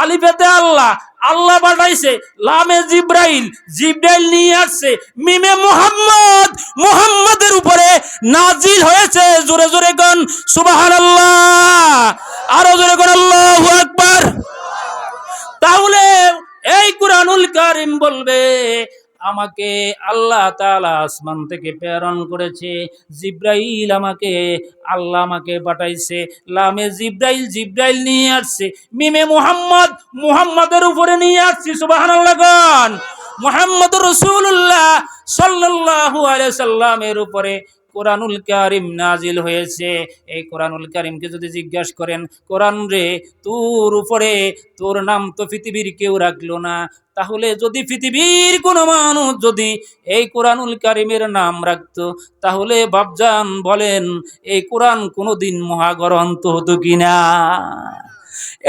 আলিফেতে আল্লাহ আল্লাহ পাঠাইছে, লামে জিব্রাইল জিব্রাইল নিয়ে আসছে, মিমে মোহাম্মদ, মোহাম্মদের উপরে নাজিল হয়েছে, জোরে জোরে গন সুবহানাল্লাহ, আরও জোরে গন আল্লাহ একবার তাহলে এই কুরআনুল কারিম বলবে আমাকে আল্লাহ তাআলা আসমান থেকে প্রেরণ করেছে। জিব্রাইল আমাকে, আল্লাহ আমাকে পাঠাইছে। লামে জিব্রাইল জিব্রাইল নিয়ে আসছে। মিমে মুহাম্মদ, মুহাম্মাদের উপরে নিয়ে আসছি গান মুহাম্মদ রাসূলুল্লাহ সাল্লাল্লাহু আলাইহি সাল্লামের উপরে কোরআনুল কারিম নাজিল হয়েছে। এই কোরআনুল কারিমকে যদি জিজ্ঞাসা করেন, কোরআন রে, তোর উপরে তোর নাম তো পৃথিবীর কেউ রাখল না তাহলে যদি পৃথিবীর কোনো মানুষ যদি এই কোরআনুল কারিমের নাম রাখতো, তাহলে বাবজান বলেন, এই কোরআন কোনোদিন মহাগ্রন্থ হতো কিনা?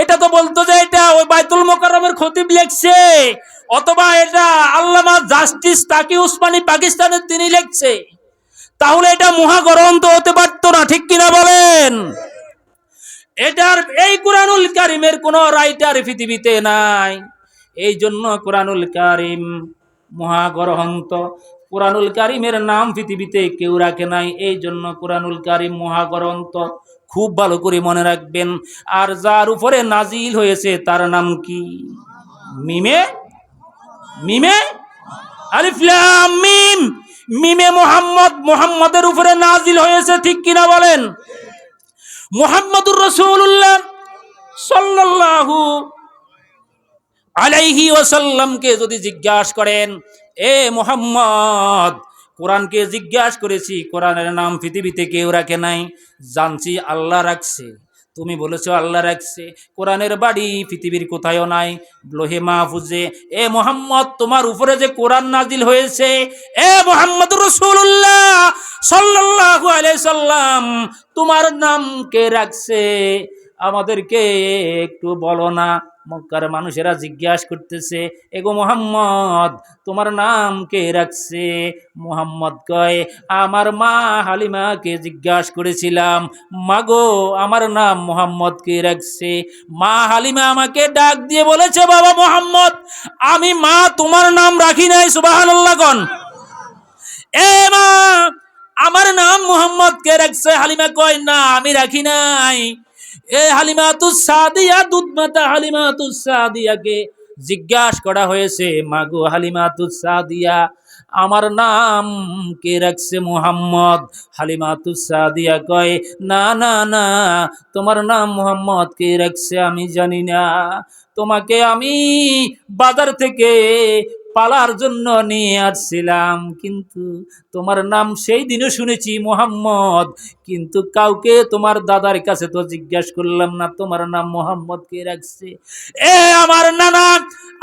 এটা তো বলতো যে এটা ওই বাইতুল মোকাররমের খতিব লেখছে, অথবা এটা আল্লামা জাস্টিস তাকি উসমানী পাকিস্তানের তিনি লেখছে। তাহলে এটা মহাগ্রন্থ হতে পারতো না, ঠিক কিনা বলেন? এটার, এই কোরআনুল কারিমের কোন রাইটার পৃথিবীতে নাই। এই জন্য কোরআনুল কারিম মহাগ্রন্থ কোরআনুল কারিমের নাম পৃথিবীতে কেউ রাখে নাই এই জন্য কোরআনুল কারিম মহাগ্রন্থ খুব ভালো করে মনে রাখবেন, আর যার উপরে নাজিল হয়েছে তার নাম কি? মিমে? মিমে? আলিফ লাম মিম। মিমে মোহাম্মদ, মোহাম্মদের উপরে নাজিল হয়েছে, ঠিক কিনা বলেন? মোহাম্মদুর রসুল্লাহ সাল্লাল্লাহু আলাইহি ওয়াসাল্লামকে যদি জিজ্ঞাসা করেন, এ মোহাম্মদ, কোরআনকে জিজ্ঞাসা করেছি, কোরআনের নাম পৃথিবীতে কেউ রাখে নাই? জানছি আল্লাহ রাখছে। তুমি বলেছ আল্লাহ রাখছে। কোরআনের বাড়ি পৃথিবীর কোথায়ও নাই। লোহে মাহফুজে। এ মোহাম্মদ, তোমার উপরে যে কোরআন নাজিল হয়েছে। এ মোহাম্মদ রসুল্লাহ সাল্লাল্লাহু আলাইহি সাল্লাম, তোমার নাম কে রাখছে? আমাদেরকে একটু বলো না। মক্কার মানুষেরা জিজ্ঞাসা করতেছে, এগো মোহাম্মদ, তোমার নাম কে রাখছে? মোহাম্মদ কয়, আমার মা হালিমাকে জিজ্ঞাসা করেছিলাম, মাগো, আমার নাম মোহাম্মদ কে রাখছে? মা হালিমা আমাকে ডাক দিয়ে বলেছে, বাবা মোহাম্মদ, আমি মা, তোমার নাম রাখি নাই সুবাহান্লাহ কন। এ মা, আমার নাম মোহাম্মদ কে রাখছে? হালিমা কয়, না, আমি রাখি নাই। এ হালিমা তু সাদিয়া দুধ মাতা হালিমা সাদিয়াকে জিজ্ঞাসা করা হয়েছে, মাগো হালিমা তু সাদিয়া, আমার নাম কে রাখছে মুহাম্মদ? হালিমা তু সাদিয়া কয়, না না না, তোমার নাম মুহাম্মদ কে রাখছে আমি জানি না। তোমাকে আমি বাজার থেকে পালার জন্য নিয়ে আসছিলাম, কিন্তু তোমার নাম সেই দিনও শুনেছি মোহাম্মদ, কিন্তু কাউকে তোমার দাদার কাছে তো জিজ্ঞাসা করলাম না, তোমার নাম মোহাম্মদ কে রাখছে? এ আমার নানা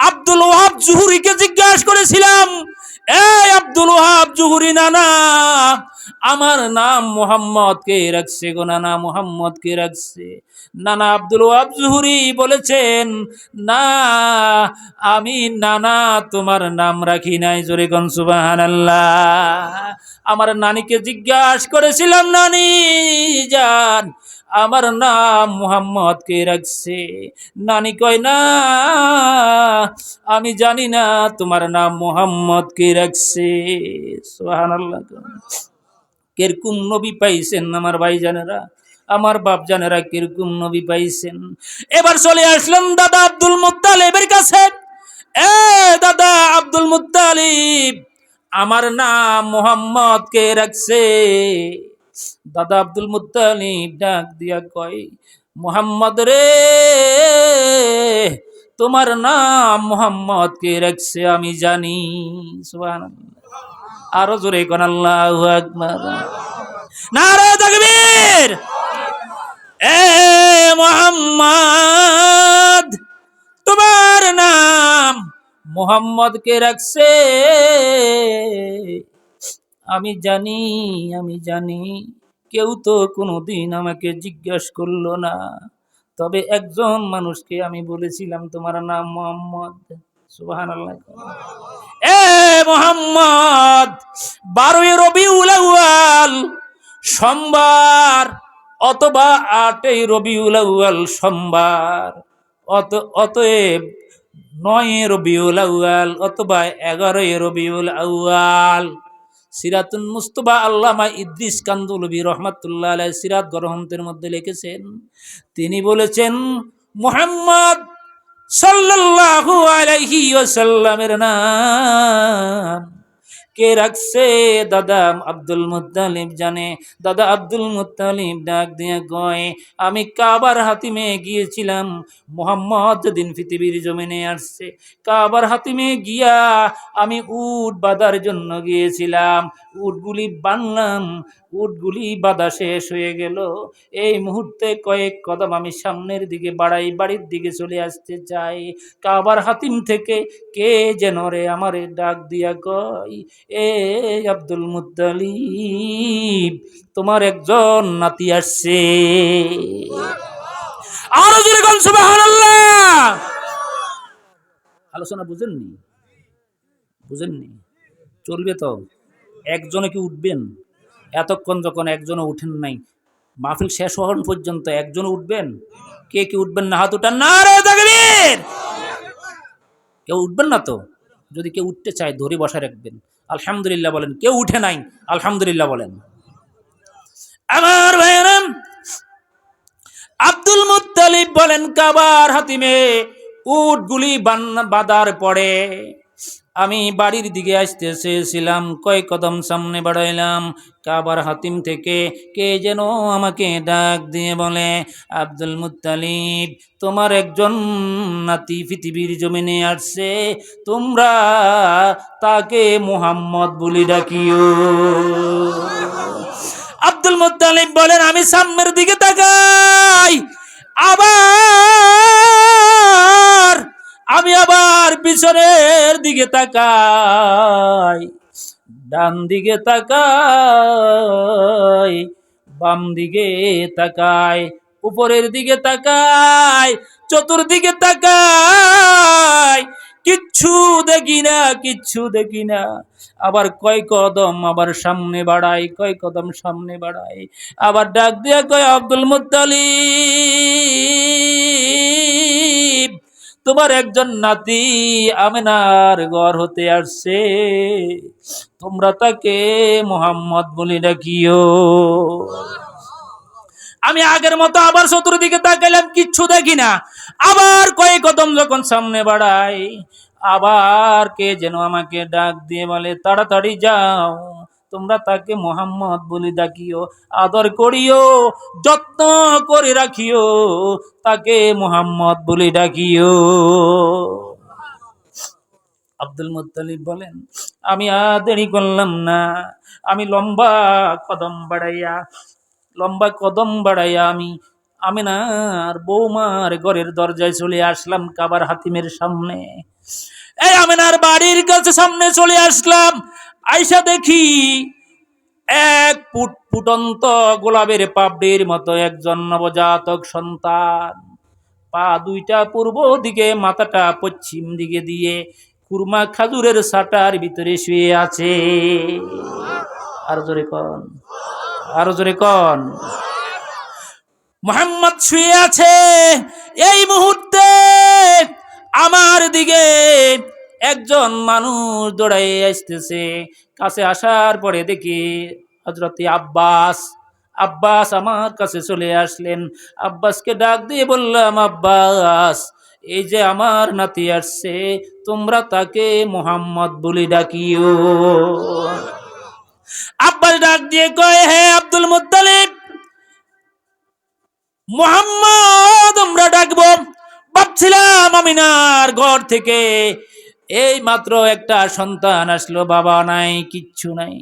আব্দুল ওহাব জুহুরিকে জিজ্ঞাসা করেছিলাম, এ আব্দুল ওহাব জুহুরি নানা আমার নাম মোহাম্মদ কে রাখছে গো নানা মোহাম্মদ কে রাখছে। নানা আব্দুল জুহুরি বলেছেন, না, আমি নানা তোমার নাম রাখি নাই, জোরে গন আমার নানিকে জিজ্ঞাসা করেছিলাম, নানি জান, আমার নাম মুহাম্মদ কে রাখছে। নানি কয়, না, আমি জানি না তোমার নাম মুহাম্মদ কে রাখছে। সুবহানাল্লাহ। কীরকম নবী পাইছেন আমার ভাইজানেরা? আমার বাপ জানেরা কীরকম নবী পাইছেন? এবার চলে আসলাম দাদা আব্দুল মুত্তালিবের কাছে। এ দাদা আব্দুল মুত্তালিব, আমার নাম মোহাম্মদ কে রাখছে? দাদা আব্দুল মুত্তালিব ডাক দিয়া কয়, মোহাম্মদ রে, তোমার নাম মোহাম্মদ কে রাখছে আমি জানি। সুবহানাল্লাহ। আরও জোরে কোন, আল্লাহু নারে তাকবীর! এ মোহাম্মদ, তোমার নাম মোহাম্মদ কে রাখছে। আমি জানি আমি জানি, কেউ তো কোনোদিন আমাকে জিজ্ঞাসা করল না। তবে একজন মানুষকে আমি বলেছিলাম, তোমার নাম মোহাম্মদ। এ মোহাম্মদ, বারোই রবিউল আউয়াল, সোমবার অথবা আটই রবিউল আউয়াল সোমবার, অত অতএব নয় রবিউল আউয়াল অথবা এগারোই রবিউল আউয়াল। সিরাতুল মুস্তফা আল্লামা ইদ্রিস কান্দুলবি রহমাতুল্লাহ আলাই সিরাত গ্রন্থের মধ্যে লিখেছেন, তিনি বলেছেন, মোহাম্মদ সাল্লাল্লাহু আলাইহি ওয়াসাল্লামের নাম। কে রাখছে? দাদা আব্দুল মুত্তালিব জানে। দাদা আব্দুল মুত্তালিব ডাক দিয়ে কয়, আমি কাবার হাতিমে গিয়েছিলাম। মোহাম্মদ যেদিন পৃথিবীর জমিনে আসছে, কাবার হাতিমে গিয়া আমি উট বাঁধার জন্য গিয়েছিলাম। উটগুলি বানলাম, উটগুলি বাঁধা শেষ হয়ে গেল। এই মুহূর্তে কয়েক কদম আমি সামনের দিকে বাড়াই, বাড়ির দিকে চলে আসতে চাই। কাবার হাতিম থেকে কে যেন রে আমারে ডাক দিয়া কয়, এ আব্দুল মুত্তালিব, তোমার একজন নাতি আসছে। আরও আলোচনা বুঝেননি? বুঝেননি? চলবে তো? একজনে কি উঠবেন? এতক্ষণ যখন একজনও উঠেন নাই, মাহফিল শেষ হওয়ার পর্যন্ত একজন উঠবেন? কে কি উঠবেন না? হাত উঠান। না রে তাকবীর কেউ উঠবেন না তো? যদি কেউ উঠতে চায়, ধরে বসা রাখবেন। আলহামদুলিল্লাহ বলেন, কেউ উঠে নাই। আলহামদুলিল্লাহ বলেন। আমার ভাইরাম আব্দুল মুত্তালিব বলেন, কাবার হাতিমে উটগুলি বান- বাঁধার পরে আমি বাড়ির দিকে আসতে চেয়েছিলাম কয় কদম সামনে বাড়াইলাম। কাবার হাতিম থেকে কে যেন আমাকে ডাক দিয়ে বলে, আব্দুল মুত্তালিব, তোমার একজন নাতি পৃথিবীর জমিনে আসছে, তোমরা তাকে মুহাম্মদ বলি ডাকিও। আব্দুল মুত্তালিব বলেন, আমি সামনের দিকে তাকাই, আবার আমি আবার পিছনের দিকে তাকাই, ডান দিকে তাকাই, বাম দিকে তাকাই, উপরের দিকে তাকাই, চতুর্দিকে তাকাই, কিচ্ছু দেখি না, কিচ্ছু দেখি না। আবার কয় কদম আবার সামনে বাড়াই, কয় কদম সামনে বাড়াই, আবার ডাক দিয়া কয়, আব্দুল মুত্তালিব। তোমার একজন নাতি আমেনার ঘর হতে আসছে। তোমরা তাকে মোহাম্মদ বলে ডাকিও। আমি আগের মতো আবার চতুর্দিকে তাকাইলাম, কিচ্ছু দেখি না। আবার কয়েক কদম যখন সামনে বাড়াই, আবার কে যেন আমাকে ডাক দিয়ে বলে, তাড়াতাড়ি যাও। তোমরা তাকে মোহাম্মদ বলে ডাকিও, আদর করিও, যত্ন করে রাখিও, তাকে মোহাম্মদ বলে ডাকিও। আব্দুল মুত্তালিব বলেন, আমি আর দেরি করলাম না, আমি লম্বা কদম বাড়াইয়া, লম্বা কদম বাড়াইয়া আমি আমি না আর বৌমার ঘরের দরজায় চলে আসলাম কাবার হাতিমের সামনে। এই আমিনার বাড়ির কাছে সামনে চলে আসলাম। আইসা দেখি এক ফুট ফুটন্ত গোলাপের পাপড়ির মতো একজন নবজাতক সন্তান। পা দুইটা পূর্ব দিকে, মাথাটা পশ্চিম দিকে দিয়ে কুরমা খাজুরের সাটার ভিতরে শুয়ে আছে। আর জোরে কন, আরও জোরে কন। মোহাম্মদ শুয়ে আছে। এই মুহূর্তে আমার দিকে একজন মানুষ দৌড়াই আসতেছে। কাছে আসার পরে দেখি হজরতি আব্বাস। আব্বাস আমার কাছে চলে আসলেন। আব্বাসকে ডাক দিয়ে বললাম, আব্বাস, এই যে আমার নাতি আসছে, তোমরা তাকে মোহাম্মদ বলে ডাকিও। আব্বাস ডাক দিয়ে কয়, হে আব্দুল মুত্তালিব, মোহাম্মদ, আমরা ডাকবো। ভাবছিলাম আমিনার ঘর থেকে এই মাত্র একটা সন্তান আসলো, বাবা নাই, কিচ্ছু নাই।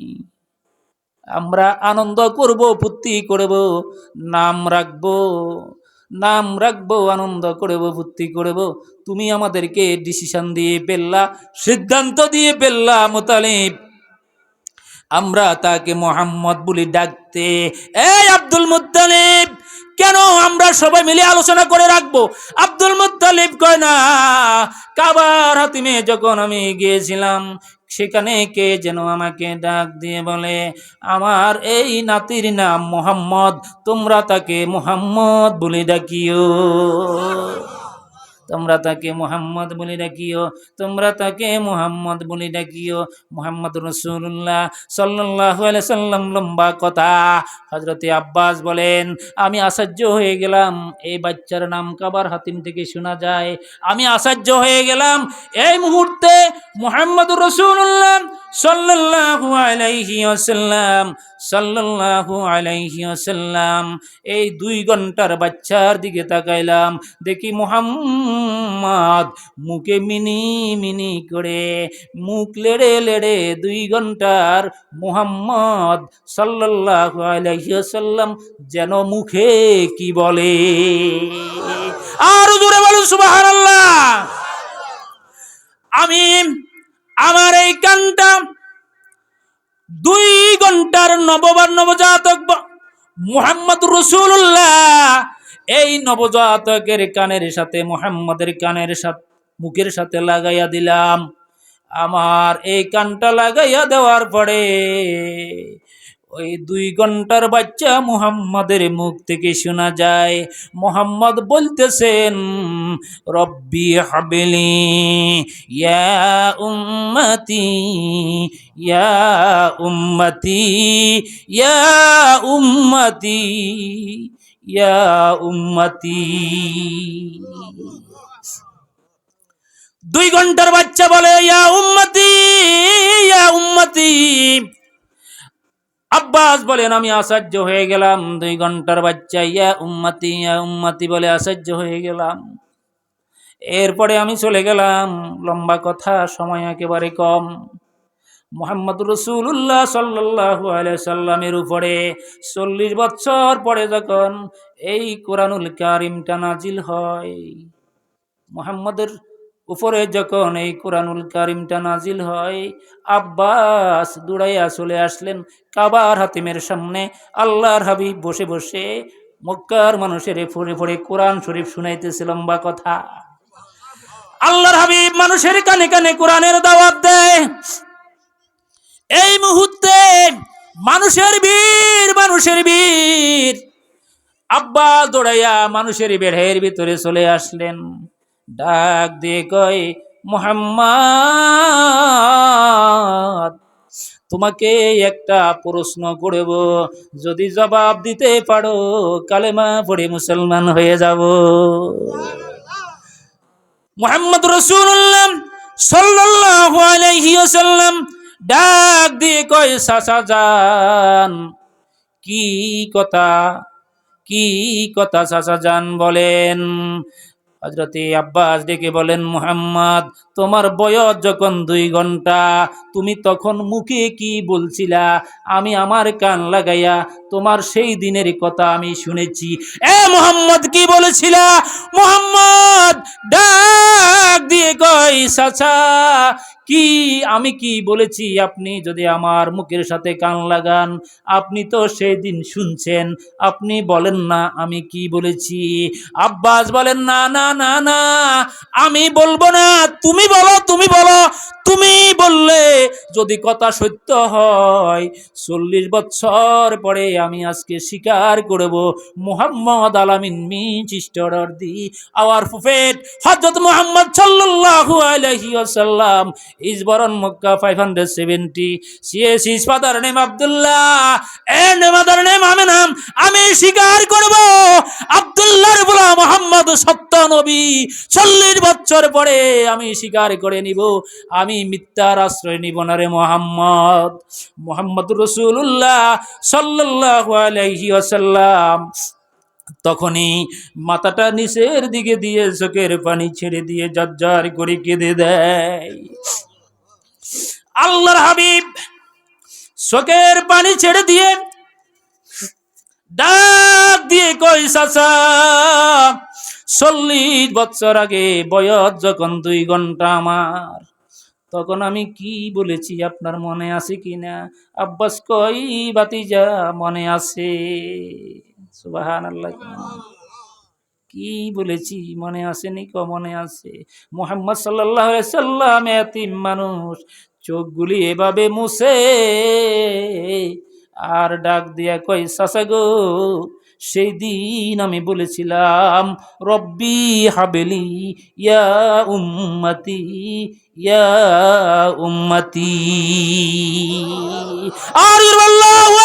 আমরা আনন্দ করব, ফুর্তি করব, নাম রাখব নাম রাখব, আনন্দ করব, ফুর্তি করব। তুমি আমাদেরকে ডিসিশন দিয়ে পেল্লা সিদ্ধান্ত দিয়ে পেল্লা মোতালিব। আমরা তাকে মোহাম্মদ বলি ডাকতে, এই আব্দুল মুত্তালিব কেন আমরা সবাই মিলে আলোচনা করে রাখব? আব্দুল মুতালিব কয়, না, কাবার হাতিমে যখন আমি গিয়েছিলাম, সেখানে কে যেন আমাকে ডাক দিয়ে বলে, আমার এই নাতির নাম মোহাম্মদ, তোমরা তাকে মোহাম্মদ বলে ডাকিও তোমরা তাকে মোহাম্মদ বলে ডাকিও, তোমরা তাকে মোহাম্মদ বলে ডাকিও। মোহাম্মদ রসুল্লাহ সাল্লাহ সাল্লাম লম্বা কথা। হজরতে আব্বাস বলেন, আমি আশ্চর্য হয়ে গেলাম, এই বাচ্চার নাম কাবার হাতিম থেকে শোনা যায়। আমি আশ্চর্য হয়ে গেলাম, এই মুহূর্তে মোহাম্মদ রসুল্লাহ এই দুই ঘণ্টার বাচ্চার দিকে তাকাইলাম, দেখি মোহাম্মদ মুখে মিনি মিনি করে মুখ লেড়ে লেড়ে দুই ঘণ্টার মোহাম্মদ সাল্লাল্লাহু আলাইহি যেন মুখে কি বলে। আর জোরে বলুন সুবহানাল্লাহ। আমি আমার এই কানটা দুই ঘণ্টার নববার নবজাতক মোহাম্মদ রসুল্লাহ এই নবজাতকের কানের সাথে, মোহাম্মদের কানের সাথে, মুখের সাথে লাগাইয়া দিলাম। আমার এই কানটা লাগাইয়া দেওয়ার পরে ওই দুই ঘণ্টার বাচ্চা মুহাম্মাদের মুখ থেকে শোনা যায়। মোহাম্মদ বলতেছেন, রব্বি হাবিলি, ইয়া উম্মতি ইয়া উম্মতি ইয়া উম্মতি ইয়া উম্মতি। দুই ঘণ্টার বাচ্চা বলে, ইয়া উম্মতি ইয়া উম্মতি। আব্বাস বলেন, আমি আশ্চর্য হয়ে গেলাম। দুই ঘণ্টার বাচ্চা, ইয়া উম্মাতি, ইয়া উম্মতি বলে আশ্চর্য হয়ে গেলাম। এরপরে আমি চলে গেলাম। লম্বা কথা, সময় একেবারে কম। মোহাম্মদ রসুল্লাহ সাল্লাহ সাল্লামের উপরে চল্লিশ বছর পরে যখন এই কোরআনুল কারিমটা নাজিল হয়, মোহাম্মদের উপরে যখন এই কোরআনুল কারিমটা নাজিল হয়, আব্বাস দৌড়াইয়া চলে আসলেন কাবার হাতিমের সামনে। আল্লাহর হাবিব বসে বসে মক্কার মানুষের ফোরে ফোরে কোরআন শরীফ শুনাইতেছে লম্বা কথা। আল্লাহর হাবিব মানুষের কানে কানে কোরআনের দাওয়াত দেয়। এই মুহূর্তে মানুষের বীর মানুষের বীর। আব্বা দৌড়াইয়া মানুষের বেড়ের ভিতরে চলে আসলেন। ডাক দিয়ে কয় মোহাম্মদ, তোমাকে একটা প্রশ্ন করব। যদি জবাব দিতে পারো, কালেমা পড়ে মুসলমান হয়ে যাব। মোহাম্মদ রসুল্লাহ সাল্লাল্লাহু আলাইহি ওয়াসাল্লাম ডাক দিয়ে কয় সাসা যান কি কথা কি কথা চাচা যান বলেন? হজরতে আব্বাস ডেকে বলেন, মুহাম্মদ, তোমার বয়স যখন দুই ঘণ্টা, তুমি তখন মুখে কি বলছিলা? আমি আমার কান লাগাইয়া তোমার সেই দিনের কথা আমি শুনেছি। এ মোহাম্মদ, কি বলেছিলা? মোহাম্মদ, ডাক দিয়ে কই সাচা কি, আমি কি বলেছি? আপনি যদি আমার মুখের সাথে কান লাগান, আপনি তো সেই দিন শুনছেন। আপনি বলেন না, আমি কি বলেছি? আব্বাস বলেন, না না না না, আমি বলব না। তুমি বলো তুমি বলো। তুমি বললে যদি কথা সত্য হয়, চল্লিশ বছর পরে আমি আজকে স্বীকার করব। মুহাম্মদ আলামিন মি চিস্টর দি, আওয়ার ফুফেট হযরত মুহাম্মদ সাল্লাল্লাহু আলাইহি ওয়াসাল্লাম is born Mecca 570 CE his father name Abdullah, and mother name আমিনাম, আমি স্বীকার করব আব্দুল্লাহর বলা মোহাম্মদ সত্য নবী চল্লিশ বছর পরে আমি স্বীকার করে নিব, আমি মিথ্যার আশ্রয় নিব না রে মোহাম্মদ। মোহাম্মদ রসুল্লাহ সাল্লাহ আলাইহি আসাল্লাম তখনই মাথাটা নিচের দিকে দিয়ে চোখের পানি ছেড়ে দিয়ে জর্জার করে কেঁদে দেয়। আল্লাহর হাবিব চোখের পানি ছেড়ে দিয়ে ডাক দিয়ে কই চল্লিশ বছর আগে বয়স যখন দুই ঘণ্টা আমার, তখন আমি কি বলেছি আপনার মনে আছে কি না আব্বাস কই বাতিজা মনে আছে। কি বলেছি? মনে আসেনি ক? মনে আছে। মোহাম্মদ সাল্লাহ সাল্লাম এতিম মানুষ। চোখগুলি এভাবে মুছে। আর ডাক দিয়া কই সাসা গো, সেই দিন আমি বলেছিলাম, রব্বি হাবেলি, ইয়া উম্মতি ইয়া উম্মতি। আর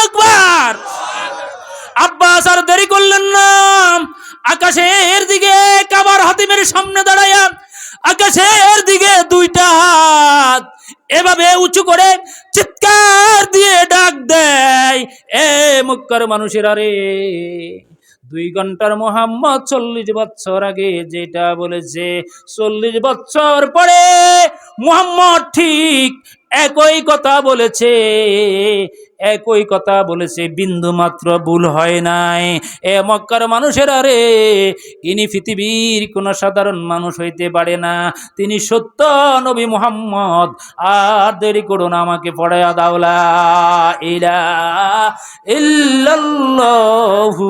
আকবার। আব্বাস, আর দেরি করলেন না। আকাশের দিকে কাবার হাতিমের সামনে দাঁড়ায়া আকাশের দিকে দুইটা হাত এভাবে উঁচু করে চিৎকার দিয়ে ডাক দেয়, এ মুক্কার মানুষের আরে দুই ঘণ্টার মোহাম্মদ চল্লিশ বছর আগে যেটা বলেছে, চল্লিশ বছর পরে মোহাম্মদ ঠিক একই কথা বলেছে, একই কথা বলেছে, বিন্দু মাত্র ভুল হয় নাই। এ মক্কার মানুষের আরে, ইনি পৃথিবীর কোনো সাধারণ মানুষ হইতে পারে না। তিনি সত্য নবী মুহাম্মদ, আর দেরি করুন আমাকে পড়ায়া দাওলা ইলা ইল্লাল্লাহু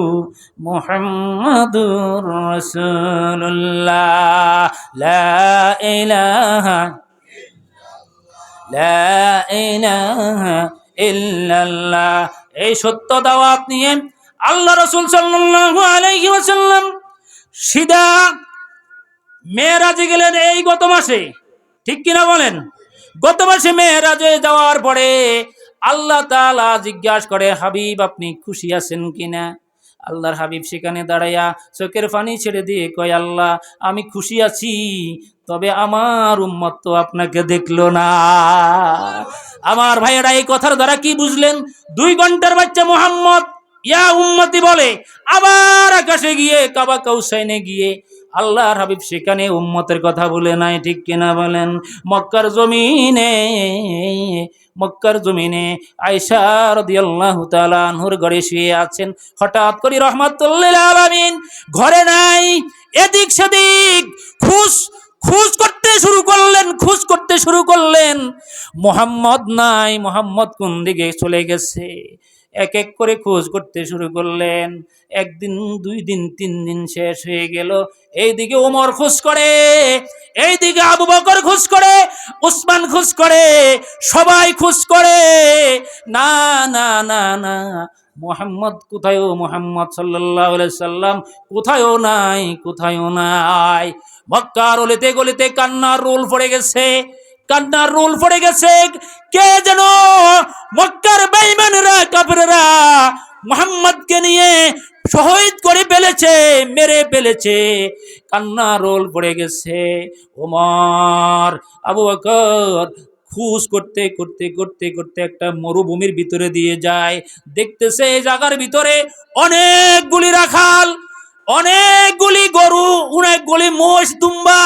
মুহাম্মাদুর রাসূলুল্লাহ, লা ইলাহা এই সত্য দাওয়াত নিয়ে আল্লাহ রসুল ওয়াসাল্লাম সিধা মেয়েরাজে গেলেন এই গত মাসে। ঠিক কিনা বলেন? গত মাসে মেয়েরাজে যাওয়ার পরে আল্লাহ তালা জিজ্ঞাসা করে, হাবিব, আপনি খুশি আছেন কিনা? আল্লাহর হাবিব সেখানে দাঁড়াইয়া চোখের পানি ছেড়ে দিয়ে কয়, আল্লাহ, আমি খুশি আছি। তবে আমার উম্মত তো আপনাকে দেখল না। আমার ভাইয়েরা, এই কথার দ্বারা কি বুঝলেন? দুই ঘণ্টার বাচ্চা মোহাম্মদ, ইয়া উম্মতি বলে, আবার আকাশে গিয়ে, কাবা কৌসাইনে গিয়ে, আল্লাহর হাবিব সেখানে উম্মতের কথা বলে নাই, ঠিক কিনা বলেন? মক্কার জমিনে মক্কার জমিনে আয়সা রাদিয়াল্লাহু তাআলা আনহুর ঘরে শুয়ে আছেন। হঠাৎ করে রহমাতুল্লিল আলামিন, ঘরে নাই, এদিক সেদিক, খুশ খুশ করতে শুরু করলেন, খুশ করতে শুরু করলেন। মোহাম্মদ নাই, মোহাম্মদ কোন দিকে চলে গেছে? এক এক করে খোঁজ করতে শুরু করলেন। একদিন, দুই দিন, তিন দিন শেষ হয়ে গেল। এইদিকে ওমর খোঁজ করে, এইদিকে আবু বকর খোঁজ করে, উসমান খোঁজ করে, সবাই খোঁজ করে। না না না না, মোহাম্মদ কোথায় কোথায়ও মোহাম্মদ সাল্লাহ সাল্লাম? কোথায়ও নাই কোথায়ও নাই। মক্কার অলিতে গলিতে কান্নার রোল পড়ে গেছে। কান্নার রোল পড়ে গেছে। কে যেন মক্কার বেঈমানেরা, কাফেররা মোহাম্মদকে নিয়ে শহীদ করে ফেলেছে, মেরে ফেলেছে। কান্না রোল পড়ে গেছে। ওমর, আবু বকর খুশ করতে করতে করতে করতে একটা মরুভূমির ভিতরে দিয়ে যায়। দেখতেছে এই জায়গার ভিতরে অনেকগুলি রাখাল। অনেকগুলি গরু, অনেকগুলি মোষ, দুম্বা,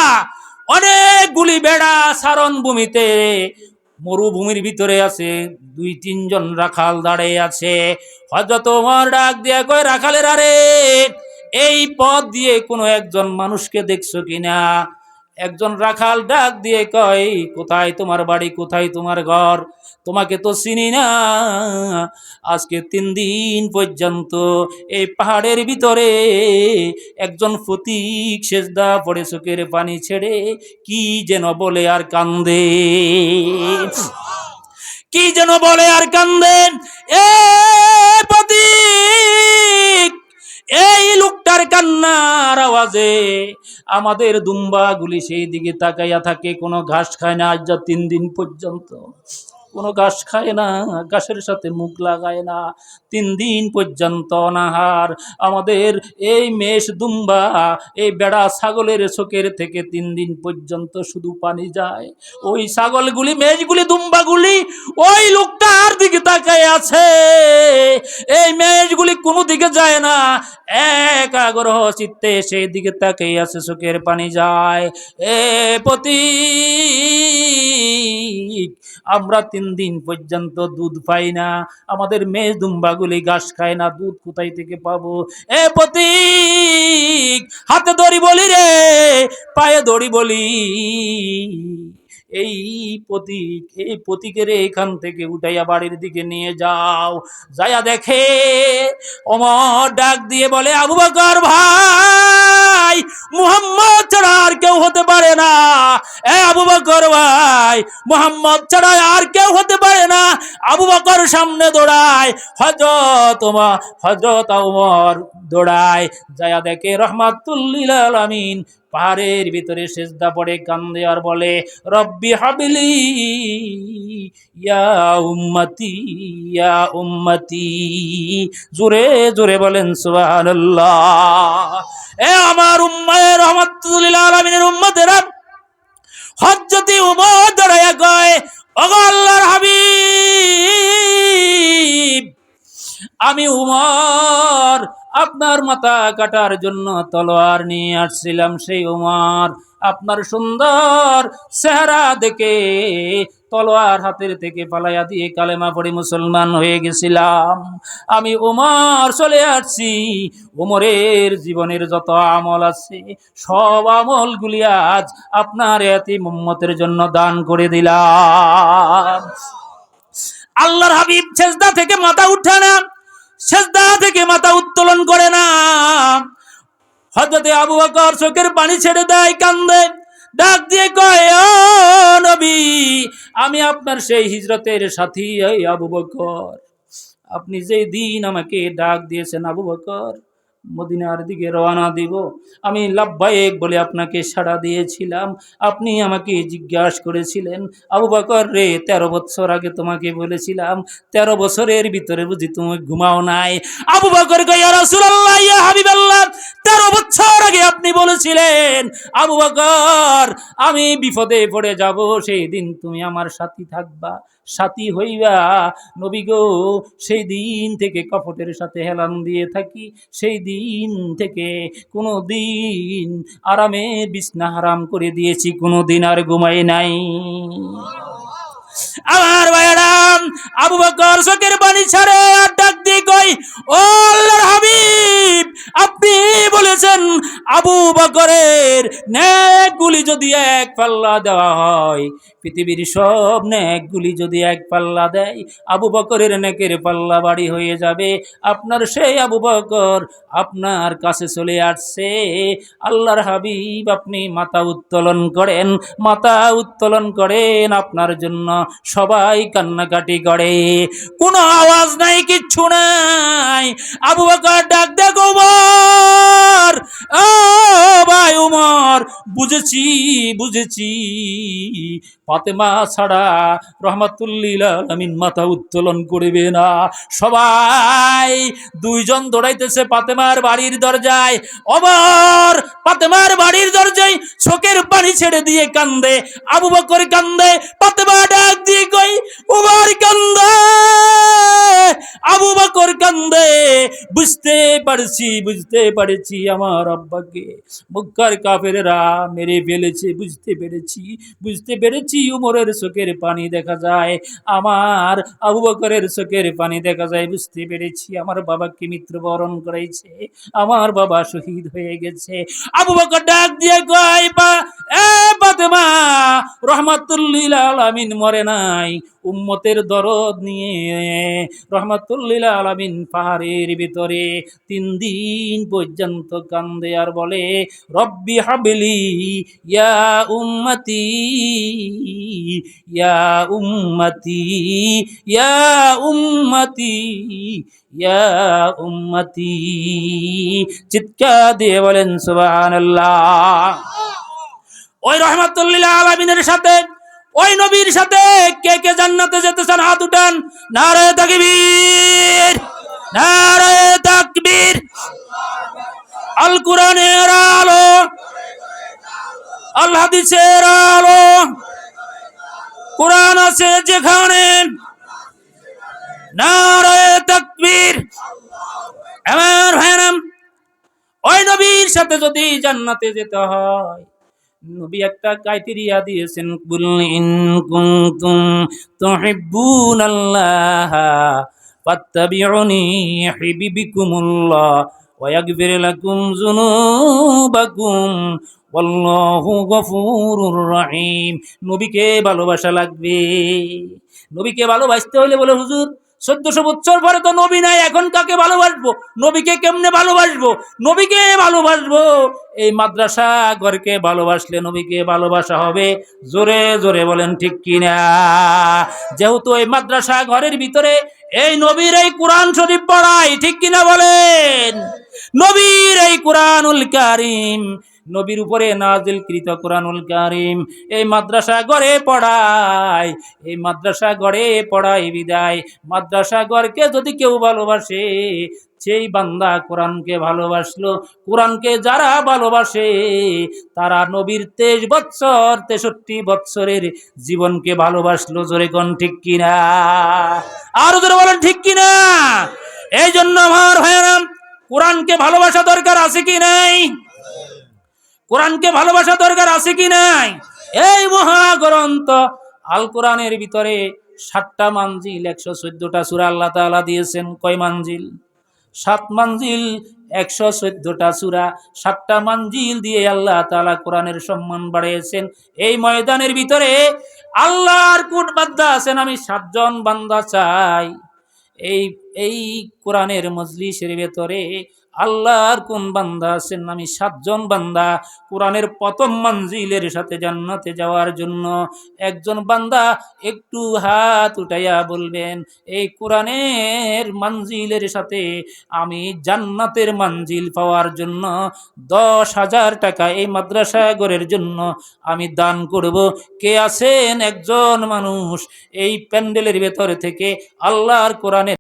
অনেকগুলি বেড়া সারণ ভূমিতে মরুভূমির ভিতরে আছে, দুই, তিনজন রাখাল দাঁড়িয়ে আছে। হজরত ওমর ডাক দিয়া কয়, রাখালের আরে, এই পথ দিয়ে কোনো একজন মানুষকে দেখছ কিনা? একজন রাখাল ডাক দিয়ে কয়, কোথায় তোমার বাড়ি, কোথায় তোমার ঘর? তোমাকে তো চিনি না। আজকে তিন দিন পর্যন্ত এই পাহাড়ের ভিতরে একজন ফতিক সেজদা পড়ে চোখের পানি ছেড়ে কি যেন বলে আর কান্দে। কি যেন বলে আর কান্দেন এ প্রতীক এই লোকটার কান্নার আওয়াজে আমাদের দুম্বাগুলি সেই দিকে তাকাইয়া থাকে, কোনো ঘাস খায় না আজ যা তিন দিন পর্যন্ত। কোনো ঘাস খায় না, ঘাসের সাথে মুখ লাগায় না। তিন দিন পর্যন্ত অনাহার। আমাদের এই মেষ দুম্বা, এই বেড়া ছাগলের চোখের থেকে তিন দিন পর্যন্ত শুধু পানি যায়। ওই ছাগলগুলি, মেষগুলি, দুম্বাগুলি, ওই লোকটার দিকে তাকায় আছে। এই মেষগুলি কোনো দিকে যায় না, এক আগ্রহ চিত্তে সেই দিকে তাকাই আছে চোখের পানি যায়। এ পতি, আমরা তিন দিন পর্যন্ত দুধ পাই না। আমাদের মেয়ে দুম্বাগুলি ঘাস খায় না, দুধ কোথায় থেকে পাবো? এ প্রতীক, হাতে দড়ি বলি রে, পায়ে দড়ি বলি। এই প্রতীক, এই প্রতীকের এখান থেকে উঠাইয়া বাড়ির দিকে নিয়ে যাও। যায়া দেখে অমর ডাক দিয়ে বলে, আবু বকর ভাই, মুহাম্মদ ছাড়া আর কেউ হতে পারে না। এ আবু বকর ভাই, মোহাম্মদ ছাড়া আর কেউ হতে পারে না। আবু বকর সামনে দৌড়ায় হজরত হজরত ওমর দৌড়ায়। যায়া দেখে, রহমাতুল্লিল আলামিন পাহাড়ের ভিতরে সেজদা পড়ে, কান্দে আর বলে, রব্বি হাবিলি, ইয়া উম্মতি ইয়া উম্মতি। জোরে জোরে বলেন, সুবহানাল্লাহ। এ আমার উম্মায়ে রহমাতুল্লিল আলামিনের উম্মতেরা হজ্জতি উমর দাঁড়াইয়া কয়, ওগো আল্লাহর হাবিব, আমি উমর আপনার মাথা কাটার জন্য তলোয়ার নিয়ে আসছিলাম সেই উমর। আপনার সুন্দর চেহারা দেখে তলোয়ার হাতের থেকে পালাইয়া দিয়ে কালেমা পড়ে মুসলমান হয়ে গেছিলাম। আমি উমর চলে আসছি। উমরের জীবনের যত আমল আছে, সব আমলগুলি আজ আপনার এতি মোহাম্মতের জন্য দান করে দিলাম। আল্লাহর হাবিব সেজদা থেকে মাথা উঠে না সেজদা থেকে মাথা উত্তোলন করে না। হজরতে আবু বকর চোখের পানি ছেড়ে দেয়, কান্দে। ডাক দিয়ে কয় নবী, আমি আপনার সেই হিজরতের সাথী আবু বকর। আপনি যেই দিন আমাকে ডাক দিয়েছেন আবু বকর মদিনার দিকে রওনা দিব। আমি লাভবায়েক বলে আপনাকে সাড়া দিয়েছিলাম। আপনি আমাকে জিজ্ঞাসা করেছিলেন, আবু বাকর রে, তেরো বছর আগে তোমাকে বলেছিলাম, তেরো বছরের ভিতরে বুঝি তুমি ঘুমাও নাই? আবু বাকর গিয়া রাসূলুল্লাহ আবু বকর, আমি বিপদে পড়ে যাব সেই দিন তুমি আমার সাথী থাকবা, সাথী হইবা। নবী গো, সেই দিন থেকে কপটের সাথে হেলান দিয়ে থাকি, সেই দিন থেকে কোনো দিন আরামে বিছনা হারাম করে দিয়েছি কোনো দিন আর ঘুমাই নাই। আমার ভাইরাম আবু বকর চোখের পানি ছাড়ে আর ডাক দিয়ে কই ও আল্লাহর হাবিব, আপনি বলেছেন আবু বকরের নেকগুলি যদি এক পাল্লা দেওয়া হয়, পৃথিবীর সব নেকগুলি যদি এক পাল্লা দেয়, আবু বকরের নেকের পাল্লা বাড়ি হয়ে যাবে। আপনার সেই আবু বকর আপনার কাছে চলে আসছে। আল্লাহর হাবিব, আপনি মাথা উত্তোলন করেন, মাথা উত্তোলন করেন আপনার জন্য সবাই কান্নাকাটি করে। কোনো আওয়াজ নাই, কিচ্ছু নাই। আবু বকর ডাক, দেখ উমর, ও ভাই উমর। বুঝেছি বুঝেছি। ফাতেমা ছাড়া রহমাতুল্লিল আমিন মাথা উত্তোলন করবে না। সবাই দুইজন দৌড়াইতেছে ফাতেমার বাড়ির দরজায়। অমর ফাতেমার বাড়ির দরজায় চোখের পানি ছেড়ে দিয়ে কান্দে। আবু বকর কান্দে। ফাতেমা, ডাক দিয়ে কই উমর কান্দে, আবু বকর কান্দে। বুঝতে পারছি, বুঝতে আমার আব্বাকে। মেরে ফেলেছে, বুঝতে পেরেছি বুঝতে পেরেছি উমরের চোখের পানি দেখা যায়, আমার আবু বকরের চোখের পানি দেখা যায়, বুঝতে পেরেছি আমার বাবাকে মৃত্যুবরণ করেছে, আমার বাবা শহীদ হয়ে গেছে। আবু বকর ডাক দিয়ে কয়, বা রহমাতুল্লিল আলামিন মরে নাই, উম্মতের দরদ নিয়ে রহমাতুল্লিল আলমিন পাহাড়ের ভিতরে তিন দিন পর্যন্ত কান্দে আর বলে, রব্বি হাবলি, ইয়া উম্মতি ইয়া উম্মতি ইয়া উম্মতি ইয়া উম্মতি। চিৎকার দিয়ে বলেন, সুবহানাল্লাহ। ওই রহমাতুল্লিল আলমিনের সাথে ওই নবীর সাথে কে কে জান্নাতে যেতে চান হাত উঠান। নারে তাকবীর। নারে তাকবীর। আল কোরআনের আলো। আল হাদিসের আলো। কোরআন আছে যেখানে। নারে তাকবীর। আমার ভাইরাম ওই নবীর সাথে যদি জান্নাতে যেতে হয় নবী একটা ক্রাইটেরিয়া দিয়েছেন, কুল ইন কুনতুম তুহিব্বুনাল্লাহ, ফাত্তাবিউনি ইউহিব্বুকুমুল্লাহ ওয়া ইয়াগফির লাকুম যুনুবাকুম, ওয়াল্লাহু গফুরুর রহিম। নবীকে ভালোবাসা লাগবে। নবীকে ভালোবাসতে হলে বলে, হুজুর চোদ্দশো বছর পরে তো নবী নাই, এখন কাকে ভালোবাসবো? নবীকে কেমনে ভালোবাসবো? নবীকে ভালোবাসবো। এই মাদ্রাসা ঘরকে ভালোবাসলে নবীকে ভালোবাসা হবে। জোরে জোরে বলেন, ঠিক কিনা? যেহেতু এই মাদ্রাসা ঘরের ভিতরে এই নবীর এই কোরআন শরীফ পড়াই ঠিক কিনা বলেন? নবীর এই কোরআনুল কারিম নবীর উপরে নাজিল নাজিলকৃত কোরআনুল কারিম। এই মাদ্রাসা গড়ে পড়ায়, এই মাদ্রাসা গড়ে পড়ায় বিদায়। মাদ্রাসা গড়কে যদি কেউ ভালোবাসে সেই বান্দা কোরআনকে ভালোবাসলো, কোরআনকে যারা ভালোবাসে, তারা নবীর তেইশ বৎসর, তেষট্টি বৎসরের জীবনকে ভালোবাসলো। জোরে কোন ঠিক কিনা? আরও জোরে বলেন, ঠিক কিনা? এই জন্য আমার ভাইয়ারাম কোরআনকে ভালোবাসা দরকার আছে কি নাই? কোরআনকে ভালোবাসা দরকার আছে কি নাই? এই মহাগ্রন্থ আল কোরআনের ভিতরে সাতটা মানজিল, একশো চোদ্দটা সুরা আল্লাহ তাআলা দিয়েছেন। কয় মানজিল? সাত মানজিল, একশো চোদ্দটা সুরা। সাতটা মানজিল দিয়ে আল্লাহ তাআলা কোরআনের সম্মান বাড়িয়েছেন। এই ময়দানের ভিতরে আল্লাহর কোট বান্দা আছেন, আমি সাতজন বান্দা চাই। এই এই কোরআনের মজলিসের ভেতরে আল্লাহর কোন বান্দা আছেন? আমি সাতজন বান্দা। কোরআনের প্রথম মঞ্জিলের সাথে জান্নাতে যাওয়ার জন্য একজন বান্দা একটু হাত উঠাইয়া বলবেন, এই কোরআনের মঞ্জিলের সাথে আমি জান্নাতের মঞ্জিল পাওয়ার জন্য দশ হাজার টাকা এই মাদ্রাসা গড়ের জন্য আমি দান করব। কে আছেন? একজন মানুষ। এই প্যান্ডেলের ভেতর থেকে আল্লাহর কোরআনের